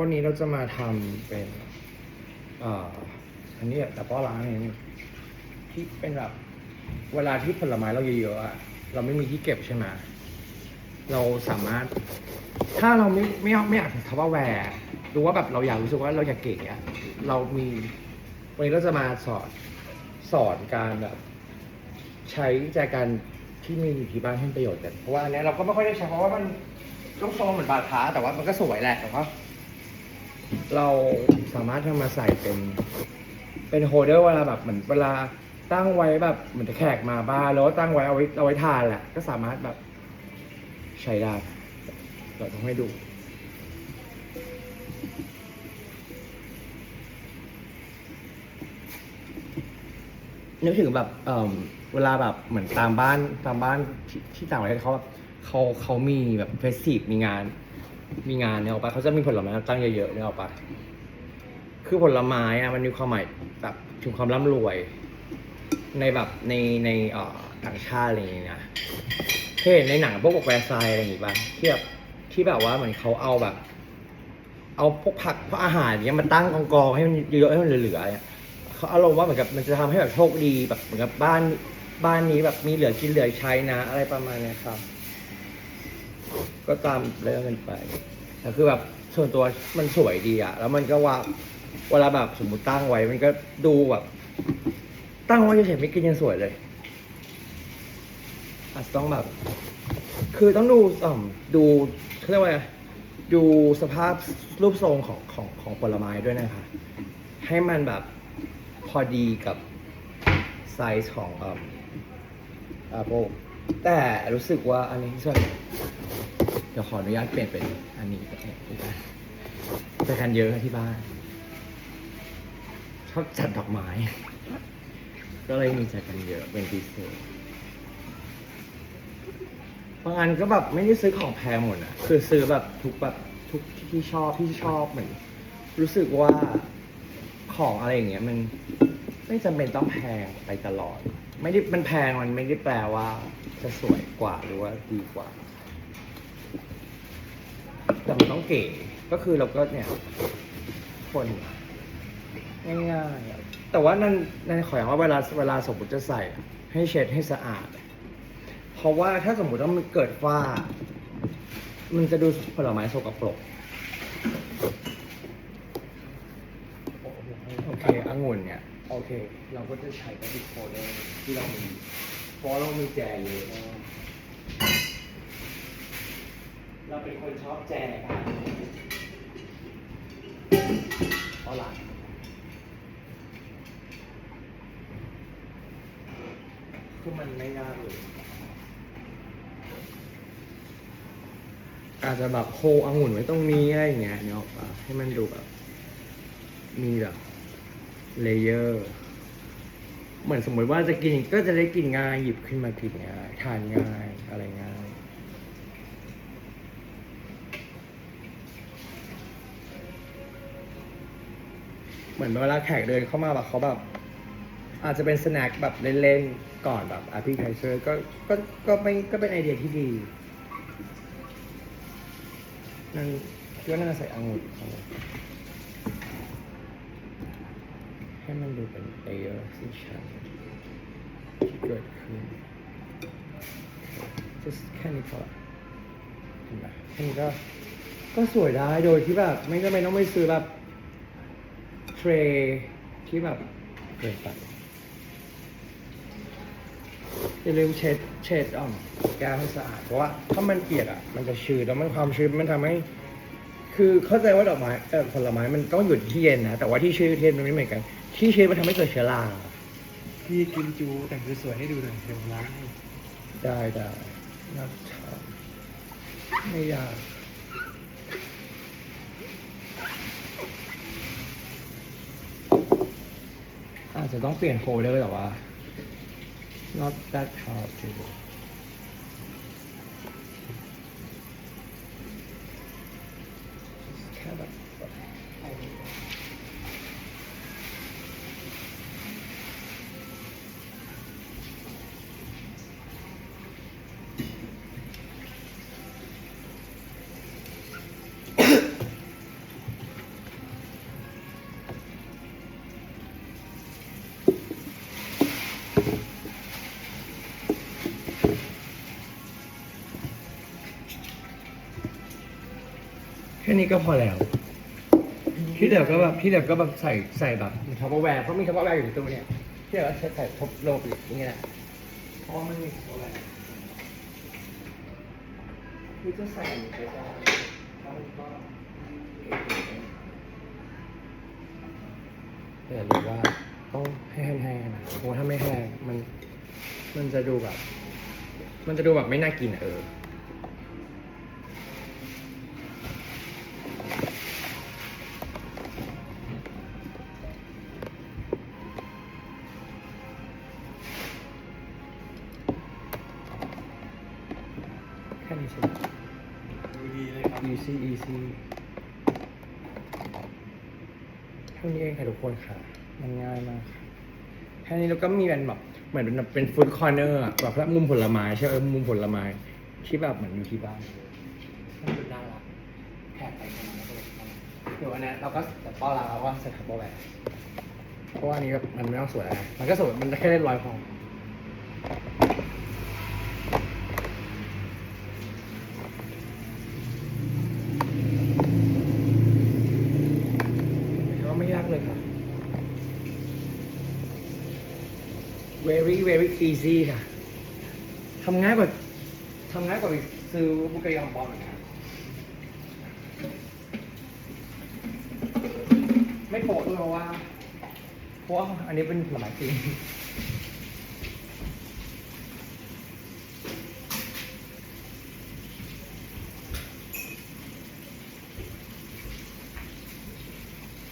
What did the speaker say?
วันนี้เราจะมาทำเป็นอ่ออันนี้แต่ป้อล้างเองที่เป็นแบบเวลาที่ผลไม้เราเยอะๆอะเราไม่มีที่เก็บใช่ไหมเราสามารถ ถ้าเราไม่ไม่ไม่อยากทับว่าแวร์หรือว่าแบบเราอยากรู้สึกว่าเราอยากเก่งอะเรามีวันนี้เราจะมาสอนสอนการแบบใช้แจกันที่มีอยู่ที่บ้านให้ประโยชน์กันเพราะว่าอันเนี้ยเราก็ไม่ค่อยได้ใช้เพราะว่ามันต้องทรงเหมือนบาดพ้าแต่ว่ามันก็สวยแหละแต่ว่า เราสามารถทำมาใส่เป็น เป็นโฮเดอร์เวลาแบบเหมือนเวลาตั้งไว้แบบเหมือนแขกมาบ้านแล้วตั้งไว้เอาไว้เอาไว้ทานแหละ ก็สามารถแบบใช้ได้เราต้องให้ดู นึกถึงแบบเอ่อเวลาแบบเหมือนตามบ้านตามบ้านที่ที่ต่างประเทศเขาแบบเขาเขามีแบบเฟสทีฟมีงาน มีงานเนี่ยออกไปเขาจะมีผลไม้ตั้งเยอะๆเนี่ยออกไปคือผลไม้อะมันมีความหมายแบบถึงความร่ำรวย ในแบบในในเอ่อต่างชาติอะไรอย่างเงี้ยนะเคยเห็นในหนังพวกแวร์ไซน์อะไรอย่างงี้ป่ะที่แบบที่แบบว่าเหมือนเขาเอาแบบ เอาพวกผักพวกอาหารเนี้ยมาตั้งกองกองๆให้มันเยอะๆให้มันเหลือๆเนี่ยเขาอารมณ์ว่าเหมือนกับมันจะทำให้แบบโชคดีแบบเหมือนกับบ้านบ้านนี้แบบมีเหลือกินเหลือใช้นะ อะไรประมาณเนี้ยครับ ก็ตามเรื่องกันไปแต่คือแบบส่วนตัวมันสวยดีอะแล้วมันก็ว่าเวลาแบบสมมติตั้งไว้มันก็ดูแบบ ตั้งไว้เฉยๆไม่กินยังสวยเลยอาจจะต้องแบบ คือต้องดูอ่อดูเขาเรียกว่าไงดูสภาพรูปทรงของของของผลไม้ด้วยนะคะ ให้มันแบบพอดีกับไซส์ของอ่อแอปเปิลแต่รู้สึกว่าอันนี้ส่วน ดี๋ยวขออนุญาตเปลี่ยนเป็นอันนี้ก็ได้ไปกันเยอะที่บ้าน ชอบจัดดอกไม้ ก็เลยมีจัดกันเยอะเป็นพิเศษบางอันก็แบบไม่ได้ซื้อของแพงหมดอะคือซื้อแบบทุกแบบทุกที่ชอบที่ชอบเหมือนรู้สึกว่าของอะไรอย่างเงี้ยมันไม่จำเป็นต้องแพงไปตลอด ไม่ได้มันแพงมันไม่ได้แปลว่าจะสวยกว่าหรือว่าดีกว่า แต่มันต้องเก๋ก็คือเราก็เนี่ยคนง่ายๆแต่ว่านั่นนั่นขออย่างว่าเวลาเวลาสมมติจะใส่ ให้เช็ดให้สะอาด เพราะว่าถ้าสมมติว่ามันเกิดฝ้า มันจะดูผลไม้สกปรกโอเคองุ่นเนี่ย โอเค เราก็จะใช้กับดิโคเดที่เรามีเพราะเรามีแจเยอะมาก เราเป็นคนชอบแจกันเพราะหลังคือมันไม่ยากเลย อาจจะแบบโคองุ่นไว้ตรงนี้อะไรอย่างเงี้ยเนาะปะให้มันดูแบบมีแบบเลเยอร์เหมือนสมมติว่าจะกินก็จะได้กินง่ายหยิบขึ้นมากินง่ายทานง่ายอะไรง่าย เหมือนเวลาแขกเดินเข้ามาแบบเขาแบบ อาจจะเป็นสแน็คแบบเล่นๆ ก่อนแบบอาพีไคเซอร์ก็ก็ก็ไม่ก็เป็นไอเดียที่ดีนั่นคิดว่าน่าใส่องุ่นให้มันดูเป็นเลเยอร์สีชันที่เกิดขึ้น just แค่นี้พอเห็นไหมแค่นี้ก็ก็สวยได้โดยที่แบบ ไม่จำเป็นต้องไปซื้อแบบ รย์ที่แบบเกินไปอย่าลืมเช็ดเช็ดอ่อมแก้วให้สะอาดเพราะว่าถ้ามันเปียกอะมันจะชื้นแล้วมันความชื้นมันทำให้ คือเข้าใจว่าดอกไม้เออผลไม้มันต้องอยู่ที่เย็นนะแต่ว่าที่ชื้นที่เย็นมันไม่เหมือนกัน ที่ชื้นมันทำให้เกิดเชื้อราพี่กินจูแต่งสวยๆให้ดูหน่อยเดี๋ยวผมล้างให้ได้ได้น่าทำไม่ยาก อาจจะต้องเปลี่ยนโคลเดอร์แต่ว่า not that hard to do ค่นี้ก็พอแล้ว ที่เหลือก็แบบที่เหลือก็แบบใส่ใส่แบบทัพเปอร์แวร์เพราะมีทัพเปอร์แวร์อยู่ในตู้เนี่ยที่เหลือก็ใส่ใส่ทบโลบอย่างเงี้ยแหละเพราะว่ามันมีทัพเปแวร์คือจะใส่ไปได้แล้วมันก็แต่หรู้ว่าต้องให้แห้งๆนะเพราะถ้าไม่แห้งมันมันจะดูแบบ มันจะดูแบบไม่น่ากินเออ ดูดีเลยครับ easy easy เท่านี้เองค่ะทุกคนค่ะ มันง่ายมากค่ะแค่นี้แล้วก็มีเป็นแบบเหมือนเป็นเป็นฟู้ดคอร์เนอร์แบบแบบมุมผลไม้ใช่ไหมมุมผลไม้ที่แบบเหมือนอยู่ที่บ้านมันดูน่ารักแค่ไปแค่นั้นแล้วก็เลยเดี๋ยววันนี้เราก็จะต้อนรับเราก็ใส่ทับโบแวร์เพราะว่าอันนี้แบบมันไม่ต้องสวยอะไรมันก็สวยมันแค่เล่นรอยพอก็ไม่ยากเลยค่ะ very very easy ค่ะทำง่ายกว่าทำง่ายกว่าไปซื้อบุกยองปลอลนะไม่โปะด้วยเพราะว่าเพราะว่าอันนี้เป็นผลไม้จริง